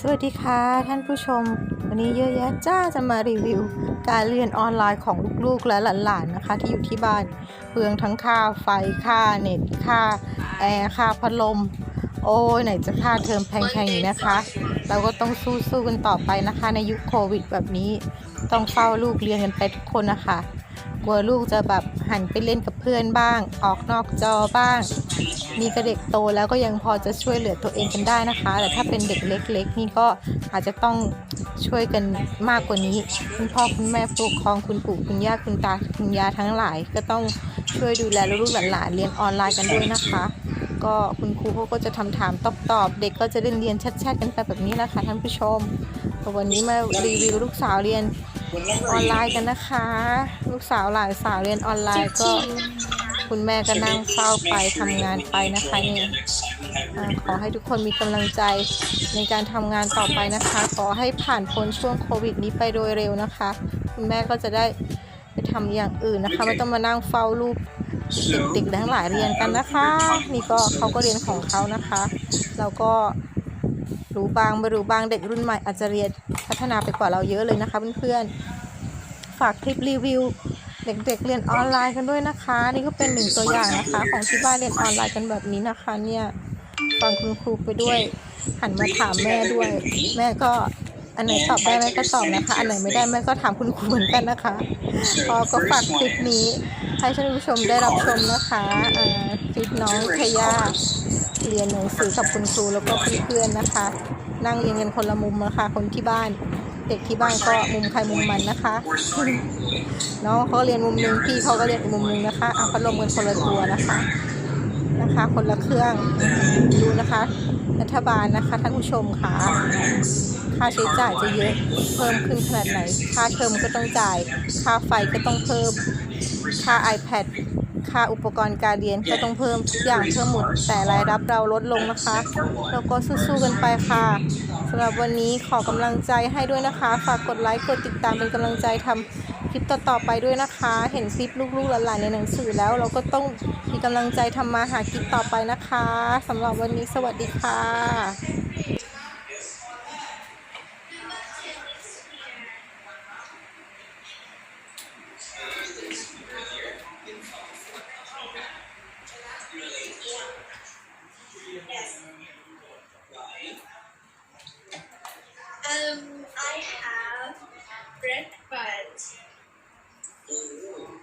สวัสดีค่ะท่านผู้ชม วันนี้เยอะแยะจ้าจะมารีวิว การเรียนออนไลน์ของลูกๆและหลานๆนะคะ ที่อยู่ที่บ้านเปลืองทั้งค่าไฟค่าเน็ตค่าแอร์ค่าพัดลม โอ้ยไหนจะค่าเทอมแพงๆอีกนะคะ เราก็ต้องสู้ๆกันต่อไปนะคะ ในยุคโควิดแบบนี้ ต้องเฝ้าลูกเรียนกันไปทุกคนนะคะ กลัวลูกจะแบบหันไปเล่นกับเพื่อนบ้าง ออกนอกจอบ้างนี่ก็เด็กโตแล้วก็ยังพอจะช่วยเหลือตัวเองกันได้นะคะ แต่ถ้าเป็นเด็กเล็ก ๆ นี่ก็อาจจะต้องช่วยกันมากกว่านี้ คุณพ่อคุณแม่ผู้ปกครองคุณปู่คุณย่าคุณตาคุณยายทั้งหลาย ก็ต้องช่วยดูแลลูกหลานเรียนออนไลน์กันด้วยนะคะ ก็คุณครูเขาก็จะทำถามตอบๆเด็กก็จะเรียนเรียนแชทๆกันไปแบบนี้แหละค่ะท่านผู้ชมวันนี้มารีวิวลูกสาวเรียน ออนไลน์กันนะคะ ลูกสาวหลานสาวเรียนออนไลน์ก็คุณแม่ก็นั่งเฝ้าไปทำงานไปนะคะนี่ขอให้ทุกคนมีกำลังใจในการทำงานต่อไปนะคะ ขอให้ผ่านพ้นช่วงโควิดนี้ไปโดยเร็วนะคะ คุณแม่ก็จะได้ไปทำอย่างอื่นนะคะไม่ต้องมานั่งเฝ้าลูกเด็กๆทั้งหลายเรียนกันนะคะ นี่ก็เขาก็เรียนของเขานะคะเราก็ รู้บางไม่รู้บางเด็กรุ่นใหม่อาจจะเรียนพัฒนาไปกว่าเราเยอะเลยนะคะเพื่อนๆฝากคลิปรีวิว เด็กๆเรียนออนไลน์กันด้วยนะคะ นี่ก็เป็นหนึ่งตัวอย่างนะคะ ของที่บ้านเรียนออนไลน์กันแบบนี้นะคะ เนี่ยฟังคุณครูไปด้วย หันมาถามแม่ด้วย แม่ก็อันไหนตอบได้แม่ก็ตอบนะคะ อันไหนไม่ได้แม่ก็ถามคุณครูเหมือนกันนะคะก็ก็ฝากคลิปนี้ให้ท่านผู้ชมได้รับชมนะคะคลิปน้องขยา เรียนหนังสือกับคุณครูแล้วก็เพื่อนๆนะคะ นั่งเรียนกันคนละมุมนะคะคนที่บ้าน เด็กที่บ้านก็มุมใครมุมมันนะคะน้องเขาเรียนมุมหนึงพี่เขาก็เรียนอีกมุมหนึงนะคะเอาพัดลมกันคนละตัวนะคะนะคะ คนละเครื่องดูนะคะ รัฐบาลนะคะท่านผู้ชมค่ะค่าใช้จ่ายจะเยอะเพิ่มขึ้นขนาดไหน ค่าเทอมก็ต้องจ่าย ค่าไฟก็ต้องเพิ่ม ค่า iPad ค่าอุปกรณ์การเรียนก็ต้องเพิ่มทุกอย่างเพิ่มหมดแต่รายรับเราลดลงนะคะเราก็สู้ๆกันไปค่ะสำหรับวันนี้ขอกำลังใจให้ด้วยนะคะ ฝากกดไลค์กดติดตามเป็นกำลังใจทำคลิปต่อๆไปด้วยนะคะ เห็นคลิปลูกๆหลานๆในหนังสือแล้ว เราก็ต้องมีกำลังใจทำมาหากินต่อไปนะคะสำหรับวันนี้สวัสดีค่ะ Yes. Why? Um, I have bread, but. Ooh.